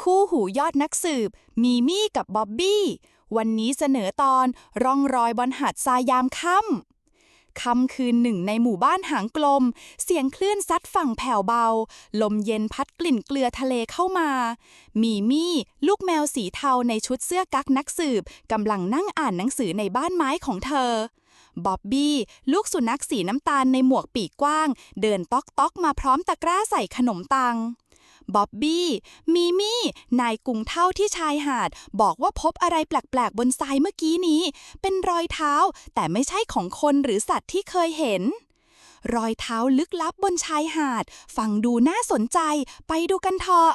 คู่หูยอดนักสืบ มีมี่กับบ๊อบบี้ วันนี้เสนอตอนร่องรอยบนหาดทรายยามค่ำ ค่ำคืนหนึ่งในหมู่บ้านหางกลม เสียงคลื่นซัดฝั่งแผ่วเบา ลมเย็นพัดกลิ่นเกลือทะเลเข้ามา มีมี่ลูกแมวสีเทาในชุดเสื้อกั๊กนักสืบกำลังนั่งอ่านหนังสือในบ้านไม้ของเธอบ๊อบบี้ลูกสุนัขสีน้ำตาลในหมวกปีกกว้าง เดินต๊อกต๊อกมาพร้อมตะกร้าใส่ขนมตัง บ๊อบบี้ มีมี่ นายกุงเท่าที่ชายหาด บอกว่าพบอะไรแปลกๆ บนทรายเมื่อกี้นี้ เป็นรอยเท้า แต่ไม่ใช่ของคนหรือสัตว์ที่เคยเห็น รอยเท้าลึกลับบนชายหาด ฟังดูน่าสนใจ ไปดูกันเถอะ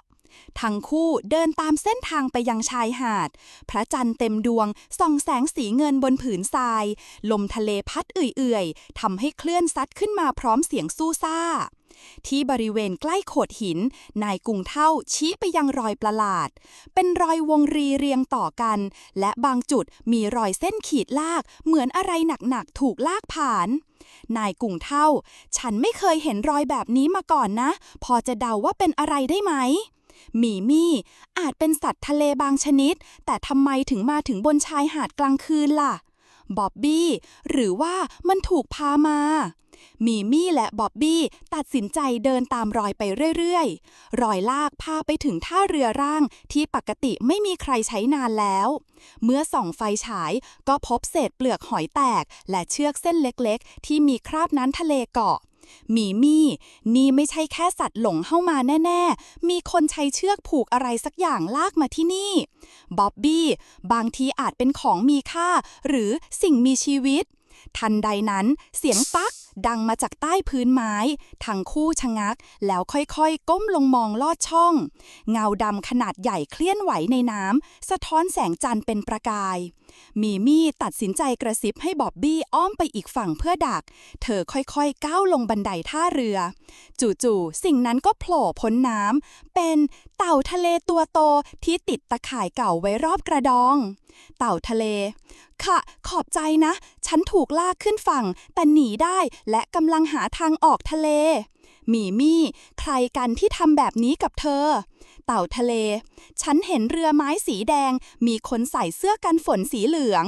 ทั้งคู่เดินตามเส้นทางไปยังชายหาด พระจันทร์เต็มดวงส่องแสงสีเงินบนผืนทราย ลมทะเลพัดเอื่อยๆทำให้เคลื่อนซัดขึ้นมาพร้อมเสียงสู้ซ่า ที่บริเวณใกล้โขดหิน นายกุงเท่าชี้ไปยังรอยประหลาด เป็นรอยวงรีเรียงต่อกัน และบางจุดมีรอยเส้นขีดลาก เหมือนอะไรหนักๆถูกลากผ่านนายกุงเท่า ฉันไม่เคยเห็นรอยแบบนี้มาก่อนนะ พอจะเดาว่าเป็นอะไรได้ไหม หมีมี่อาจเป็นสัตว์ทะเลบางชนิด แต่ทำไมถึงมาถึงบนชายหาดกลางคืนล่ะ บ๊อบบี้ หรือว่ามันถูกพามา มีมี่และบ๊อบบี้ตัดสินใจเดินตามรอยไปเรื่อยๆ รอยลากพาไปถึงท่าเรือร่างที่ปกติไม่มีใครใช้นานแล้ว เมื่อส่องไฟฉายก็พบเศษเปลือกหอยแตก และเชือกเส้นเล็กๆ ที่มีคราบน้ำทะเลเกาะ หมีมี่นี่ไม่ใช่แค่สัตว์หลงเข้ามาแน่ๆ มีคนใช้เชือกผูกอะไรสักอย่างลากมาที่นี่บ๊อบบี้บางทีอาจเป็นของมีค่า หรือสิ่งมีชีวิต ทันใดนั้นเสียงปัก ดังมาจากใต้พื้นไม้ ทั้งคู่ชะงัก แล้วค่อยๆ ก้มลงมองลอดช่อง เงาดำขนาดใหญ่เคลื่อนไหวในน้ำสะท้อนแสงจันทร์เป็นประกาย มีมี่ตัดสินใจกระซิบให้บอบบี้อ้อมไปอีกฝั่งเพื่อดัก เธอค่อยๆ ก้าวลงบันไดท่าเรือ จู่ๆ สิ่งนั้นก็โผล่พ้นน้ำเป็นเต่าทะเลตัวโตที่ติดตะข่ายเก่าไว้รอบกระดอง เต่าทะเล ค่ะ ขอบใจนะ ฉันถูกลากขึ้นฝั่ง แต่หนีได้และกำลังหาทางออกทะเล มีมี่ ใครกันที่ทำแบบนี้กับเธอ เต่าทะเล ฉันเห็นเรือไม้สีแดง มีคนใส่เสื้อกันฝนสีเหลือง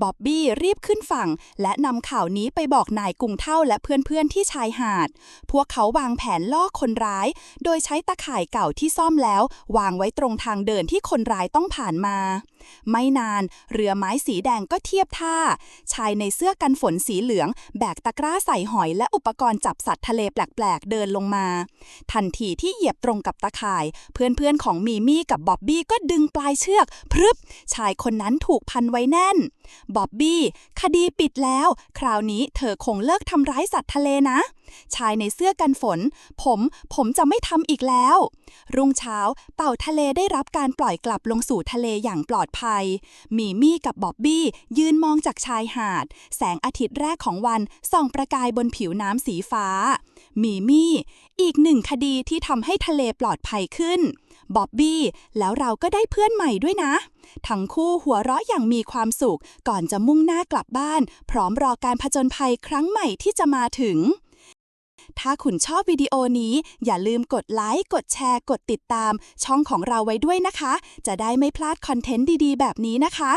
บ๊อบบี้รีบขึ้นฝั่ง และนำข่าวนี้ไปบอกนายกุงเท่าและเพื่อนๆที่ชายหาด พวกเขาวางแผนล่อคนร้าย โดยใช้ตะข่ายเก่าที่ซ่อมแล้ว วางไว้ตรงทางเดินที่คนร้ายต้องผ่านมา ไม่นาน เรือไม้สีแดงก็เทียบท่า ชายในเสื้อกันฝนสีเหลือง แบกตะกร้าใส่หอยและอุปกรณ์จับสัตว์ทะเลแปลกๆเดินลงมา ทันทีที่เหยียบตรงกับตะข่าย เพื่อนๆของมีมี่กับบ๊อบบี้ก็ดึงปลายเชือก พรึบ ชายคนนั้นถูกพันไว้แน่นบ๊อบบี้ คดีปิดแล้ว คราวนี้เธอคงเลิกทำร้ายสัตว์ทะเลนะ ชายในเสื้อกันฝน ผม ผมจะไม่ทำอีกแล้ว รุ่งเช้า เต่าทะเลได้รับการปล่อยกลับลงสู่ทะเลอย่างปลอดภัย มีมี่กับบ๊อบบี้ ยืนมองจากชายหาด แสงอาทิตย์แรกของวันส่องประกายบนผิวน้ำสีฟ้า มีมี่ อีกหนึ่งคดีที่ทำให้ทะเลปลอดภัยขึ้น บ๊อบบี้ แล้วเราก็ได้เพื่อนใหม่ด้วยนะ ทั้งคู่หัวเราะอย่างมีความสุข ก่อนจะมุ่งหน้ากลับบ้าน พร้อมรอการผจญภัยครั้งใหม่ที่จะมาถึง ถ้าคุณชอบวิดีโอนี้ อย่าลืมกดไลค์ กดแชร์ กดติดตาม ช่องของเราไว้ด้วยนะคะ จะได้ไม่พลาดคอนเทนต์ดีๆ แบบนี้นะคะ